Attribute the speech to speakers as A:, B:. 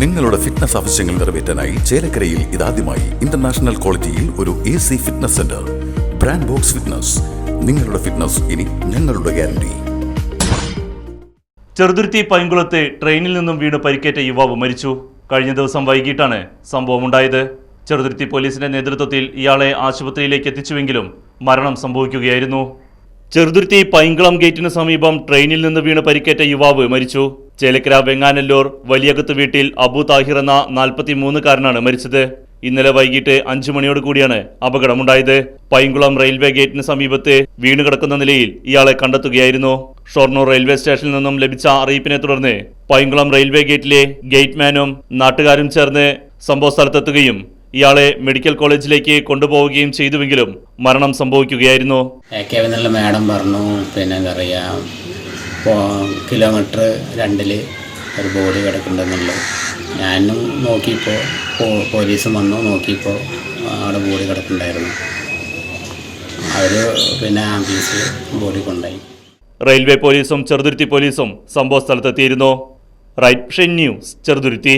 A: നിങ്ങളുടെ ഫിറ്റ്നസ് ആവശ്യങ്ങൾ നിറവേറ്റാനായി ചേലക്കരയിൽ ഇതാദ്യമായി ഇന്റർനാഷണൽ ക്വാളിറ്റിയിൽ ഒരു A C fitness centre brand box fitness നിങ്ങളുടെ ഫിറ്റ്നസ് ഇനി ഞങ്ങളുടെ ഗ്യാരണ്ടി
B: ചെറുതുരുത്തി പൈങ്കുളത്ത് ട്രെയിനിൽ നിന്നും വീണ് പരിക്കേറ്റ യുവാവ് മരിച്ചു. കഴിഞ്ഞ ദിവസം വൈകിട്ടാണ് സംഭവമുണ്ടായത്. ചെറുതുരുത്തി പോലീസിന്റെ നേതൃത്വത്തിൽ ഇയാളെ ആശുപത്രിയിലേക്ക് എത്തിച്ചുവെങ്കിലും മരണം സംഭവിക്കുകയായിരുന്നു. ചെറുതുരുത്തി പൈങ്കുളം ഗേറ്റിന് സമീപം ട്രെയിനിൽ നിന്ന് വീണ് പരിക്കേറ്റ യുവാവ് മരിച്ചു. ചേലക്കര വെങ്ങാനല്ലൂർ വലിയകത്ത് വീട്ടിൽ അബു താഹിർ എന്ന നാൽപ്പത്തി മൂന്നുകാരനാണ് മരിച്ചത്. ഇന്നലെ വൈകിട്ട് അഞ്ചു മണിയോട് കൂടിയാണ് അപകടമുണ്ടായത്. പൈങ്കുളം റെയിൽവേ ഗേറ്റിന് സമീപത്ത് വീണുകിടക്കുന്ന നിലയിൽ ഇയാളെ കണ്ടെത്തുകയായിരുന്നു. ഷൊർണൂർ റെയിൽവേ സ്റ്റേഷനിൽ നിന്നും ലഭിച്ച അറിയിപ്പിനെ തുടർന്ന് പൈങ്കുളം റെയിൽവേ ഗേറ്റിലെ ഗേറ്റ്മാനും നാട്ടുകാരും ചേർന്ന് സംഭവസ്ഥലത്തെത്തുകയും ഇയാളെ മെഡിക്കൽ കോളേജിലേക്ക് കൊണ്ടുപോവുകയും ചെയ്തുവെങ്കിലും മരണം സംഭവിക്കുകയായിരുന്നു.
C: മാഡം പറഞ്ഞു പിന്നെ എന്താ പറയുക കിലോമീറ്റർ രണ്ടിൽ ഒരു ബോഡി കിടക്കുന്നുണ്ടെന്നുള്ളത് ഞാനും നോക്കിയപ്പോൾ പോലീസും വന്നു നോക്കിയപ്പോൾ അവിടെ ബോഡി കിടക്കുന്നുണ്ടായിരുന്നു അവർ പിന്നെ ആംബുലൻസ് ബോഡി കൊണ്ടായി
B: റെയിൽവേ പോലീസും ചെറുതുരുത്തി പോലീസും സംഭവ സ്ഥലത്തെത്തിയിരുന്നു. Right news Cheruthuruthy.